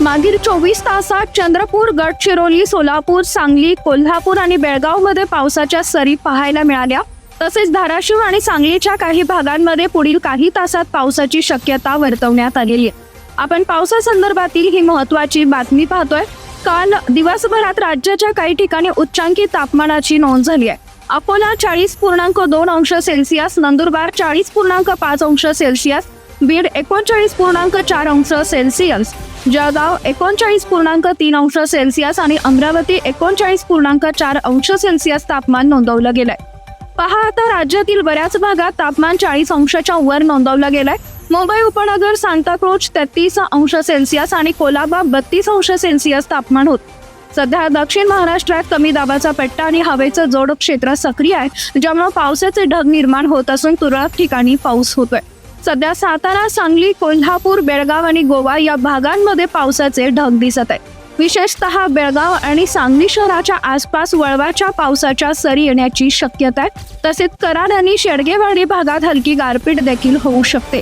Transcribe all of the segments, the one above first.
मागील चोवीस तासात चंद्रपूर गडचिरोली सोलापूर सांगली कोल्हापूर आणि बेळगावमध्ये पावसाच्या सरी पाहायला मिळाल्या. तसेच धाराशिव आणि सांगलीच्या काही भागांमध्ये पुढील काही तासात पावसाची शक्यता वर्तवण्यात आलेली आहे. आपण पावसासंदर्भातील ही महत्वाची बातमी पाहतोय. काल दिवसभरात राज्याच्या काही ठिकाणी उच्चांकी तापमानाची नोंद झाली आहे. अकोला चाळीस पूर्णांक दोन अंश सेल्सिअस नंदुरबार चाळीस पूर्णांक पाच अंश सेल्सिअस बीड एकोणचाळीस पूर्णांक चार अंश सेल्सिअस जळगाव एकोणचाळीस पूर्णांक तीन अंश सेल्सिअस आणि अमरावती एकोणचाळीस पूर्णांक चार अंश सेल्सिअस तापमान नोंदवलं गेलंय. पहा आता राज्यातील बऱ्याच भागात तापमान चाळीस अंशाच्या वर नोंदवलं गेलंय. मुंबई उपनगर सांताक्रोज तेहतीस अंश सेल्सिअस आणि कोलाबा बत्तीस अंश सेल्सिअस तापमान होत. सध्या दक्षिण महाराष्ट्रात कमी दाबाचा पट्टा आणि हवेचं जोड क्षेत्र सक्रिय आहे ज्यामुळे पावसाचे ढग निर्माण होत असून तुरळक ठिकाणी पाऊस होतोय. सध्या सातारा सांगली कोल्हापूर बेळगाव आणि गोवा या भागांमध्ये पावसाचे ढग दिसत आहे विशेषतः बेळगाव आणि सांगली शहराच्या आसपास वळवाच्या पावसाच्या सरी येण्याची शक्यता आहे. तसेच कराड आणि शेडगेवाडी भागात हलकी गारपीट देखील होऊ शकते.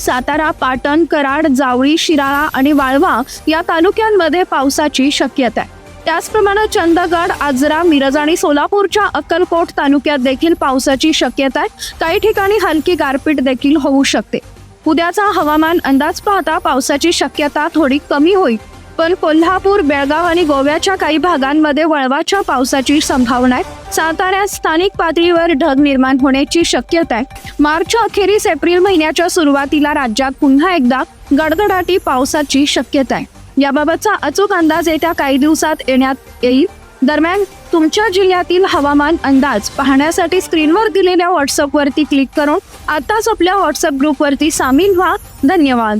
सातारा पाटण कराड जावळी शिराळा आणि वाळवा या तालुक्यांमध्ये पावसाची शक्यता आहे. त्याचप्रमाणे चंदगड आजरा मिरज आणि सोलापूरच्या अक्कलकोट तालुक्यात देखील पावसाची शक्यता आहे. काही ठिकाणी हलकी गारपीट देखील होऊ शकते. उद्याचा हवामान अंदाज पाहता पावसाची शक्यता थोडी कमी होईल. पण कोल्हापूर बेळगाव आणि गोव्याच्या काही भागांमध्ये वळवाच्या पावसाची संभावना आहे. साताऱ्यात स्थानिक पातळीवर ढग निर्माण होण्याची शक्यता आहे. मार्च अखेरीस एप्रिल महिन्याच्या सुरुवातीला राज्यात पुन्हा एकदा गडगडाटी पावसाची शक्यता आहे. याबाबतचा अचूक अंदाज येत्या काही दिवसात येण्यात येईल. दरम्यान तुमच्या जिल्ह्यातील हवामान अंदाज पाहण्यासाठी स्क्रीनवर दिलेल्या व्हॉट्सअपवरती क्लिक करून आताच आपल्या व्हॉट्सअप ग्रुपवरती सामील व्हा. धन्यवाद.